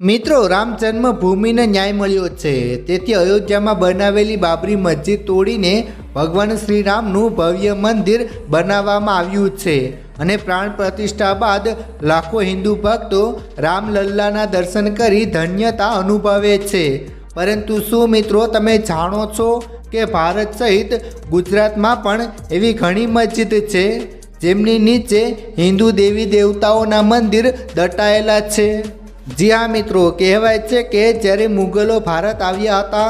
મિત્રો, રામ જન્મભૂમિને ન્યાય મળ્યો છે. તેથી અયોધ્યામાં બનાવેલી બાબરી મસ્જિદ તોડીને ભગવાન શ્રીરામનું ભવ્ય મંદિર બનાવવામાં આવ્યું છે અને પ્રાણ પ્રતિષ્ઠા બાદ લાખો હિન્દુ ભક્તો રામલલ્લાના દર્શન કરી ધન્યતા અનુભવે છે. પરંતુ શું મિત્રો, તમે જાણો છો કે ભારત સહિત ગુજરાતમાં પણ એવી ઘણી મસ્જિદ છે જેમની નીચે હિન્દુ દેવી દેવતાઓના મંદિર દટાયેલા છે? જી હા મિત્રો, કહેવાય છે કે જ્યારે મુગલો ભારત આવ્યા હતા,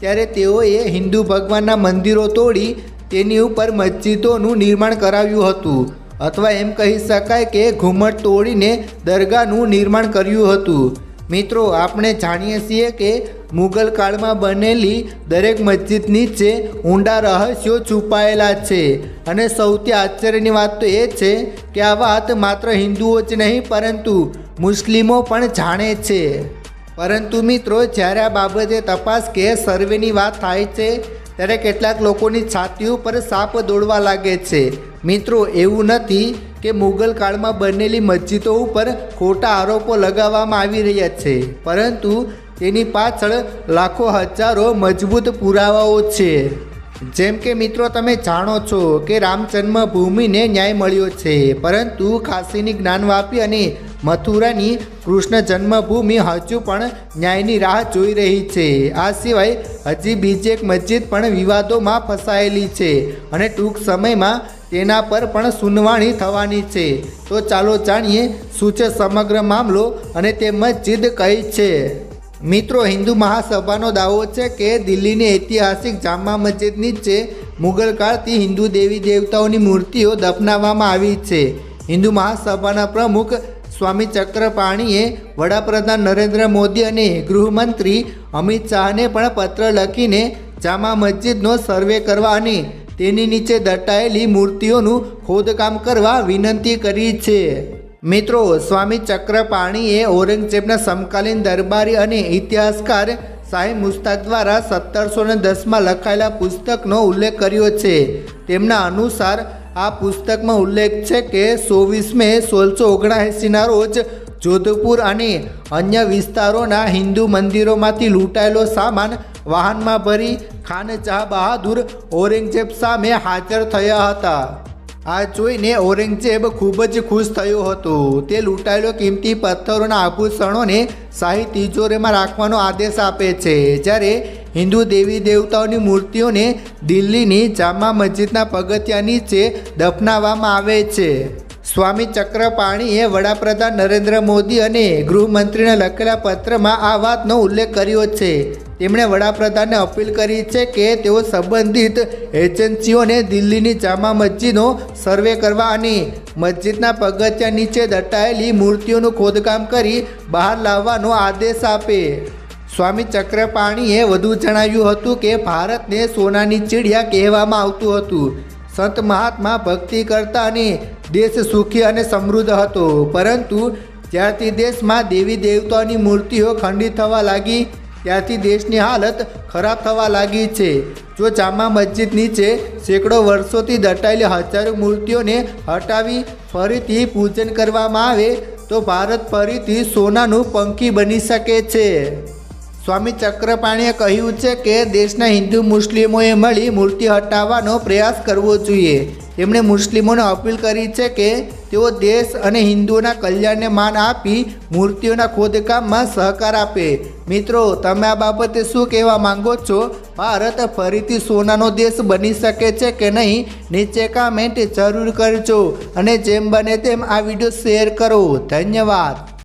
ત્યારે તેઓએ હિન્દુ ભગવાનના મંદિરો તોડી તેની ઉપર મસ્જિદોનું નિર્માણ કરાવ્યું હતું. અથવા એમ કહી શકાય કે ઘુમટ તોડીને દરગાહનું નિર્માણ કર્યું હતું. મિત્રો, આપણે જાણીએ છીએ કે મુગલ કાળમાં બનેલી દરેક મસ્જિદ નીચે ઊંડા રહસ્યો છુપાયેલા છે. અને સૌથી આશ્ચર્યની વાત તો એ છે કે આ વાત માત્ર હિન્દુઓ જ નહીં, પરંતુ મુસ્લિમો પણ જાણે છે. પરંતુ મિત્રો, જ્યારે આ બાબતે તપાસ કે સર્વેની વાત થાય છે, ત્યારે કેટલાક લોકોની છાતી ઉપર સાપ દોડવા લાગે છે. મિત્રો, એવું નથી કે મુગલ કાળમાં બનેલી મસ્જિદો ઉપર ખોટા આરોપો લગાવવામાં આવી રહ્યા છે. પરંતુ તેની પાછળ લાખો હજારો મજબૂત પુરાવાઓ છે. જેમ કે, મિત્રો, તમે જાણો છો કે રામ જન્મભૂમિને ન્યાય મળ્યો છે. પરંતુ કાશીની જ્ઞાનવાપી અને મથુરાની કૃષ્ણ જન્મભૂમિ હજુ પણ ન્યાયની રાહ જોઈ રહી છે. આ સિવાય હજી બીજી એક મસ્જિદ પણ વિવાદોમાં ફસાયેલી છે અને ટૂંક સમયમાં તેના પર પણ સુનવાણી થવાની છે. તો ચાલો જાણીએ શું છે સમગ્ર મામલો અને તે મસ્જિદ કઈ છે. મિત્રો, હિન્દુ મહાસભાનો દાવો છે કે દિલ્હીની ઐતિહાસિક જામા મસ્જિદની છે મુગલ કાળથી હિન્દુ દેવી દેવતાઓની મૂર્તિઓ દફનાવવામાં આવી છે. હિન્દુ મહાસભાના પ્રમુખ સ્વામી ચક્રપાણીએ વડાપ્રધાન નરેન્દ્ર મોદી અને ગૃહમંત્રી અમિત શાહને પણ પત્ર લખીને જામા મસ્જિદનો સર્વે કરવા અને તેની નીચે દટાયેલી મૂર્તિઓનું ખોદકામ કરવા વિનંતી કરી છે. મિત્રો, સ્વામી ચક્રપાણીએ ઔરંગઝેબના સમકાલીન દરબારી અને ઇતિહાસકાર શાહી મુસ્તાક દ્વારા સત્તરસો ને દસમાં લખાયેલા પુસ્તકનો ઉલ્લેખ કર્યો છે. તેમના અનુસાર આ પુસ્તકમાં ઉલ્લેખ છે કે ચોવીસ મે સોળસો ઓગણએંસીના રોજ જોધપુર અને અન્ય વિસ્તારોના હિન્દુ મંદિરોમાંથી લૂંટાયેલો સામાન વાહનમાં ભરી ખાન ચાહ બહાદુર ઔરંગઝેબ સામે હાજર થયા હતા. આ જોઈને ઔરંગઝેબ ખૂબ જ ખુશ થયો હતો. તે લૂંટાયેલો કિંમતી પથ્થરોના આભૂષણોને શાહી તિજોરીમાં રાખવાનો આદેશ આપે છે. જ્યારે હિન્દુ દેવી દેવતાઓની મૂર્તિઓને દિલ્હીની જામા મસ્જિદના પગથિયા નીચે દફનાવવામાં આવે છે. સ્વામી ચક્રપાણીએ વડાપ્રધાન નરેન્દ્ર મોદી અને ગૃહમંત્રીને લખેલા પત્રમાં આ વાતનો ઉલ્લેખ કર્યો છે. તેમણે વડાપ્રધાનને અપીલ કરી છે કે તેઓ સંબંધિત એજન્સીઓને દિલ્હીની જામા મસ્જિદનો સર્વે કરવા અને મસ્જિદના પગથિયા નીચે દટાયેલી મૂર્તિઓનું ખોદકામ કરી બહાર લાવવાનો આદેશ આપે. સ્વામી ચક્રપાણીએ વધુ જણાવ્યું હતું કે ભારતને સોનાની ચીડિયા કહેવામાં આવતું હતું. સંત મહાત્મા ભક્તિ કરતા અને દેશ સુખી અને સમૃદ્ધ હતો. પરંતુ જ્યારથી દેશમાં દેવી દેવતાઓની મૂર્તિઓ ખંડિત થવા લાગી, ત્યારથી દેશની હાલત ખરાબ થવા લાગી છે. જો જામા મસ્જિદ નીચે સેંકડો વર્ષોથી દટાયેલી હજારો મૂર્તિઓને હટાવી ફરીથી પૂજન કરવામાં આવે, તો ભારત ફરીથી સોનાનું પંખી બની શકે છે. સ્વામી ચક્રપાણીએ કહ્યું છે કે દેશના હિન્દુ મુસ્લિમોએ મળી મૂર્તિ હટાવવાનો પ્રયાસ કરવો જોઈએ. તેમણે મુસ્લિમોને અપીલ કરી છે કે તેઓ દેશ અને હિન્દુઓના કલ્યાણને માન આપી મૂર્તિઓના ખોદકામમાં સહકાર આપે. મિત્રો, તમે આ બાબતે શું કહેવા માંગો છો? ભારત ફરીથી સોનાનો દેશ બની શકે છે કે નહીં? નીચે કામેન્ટ જરૂર કરજો અને જેમ બને તેમ આ વીડિયો શેર કરો. ધન્યવાદ.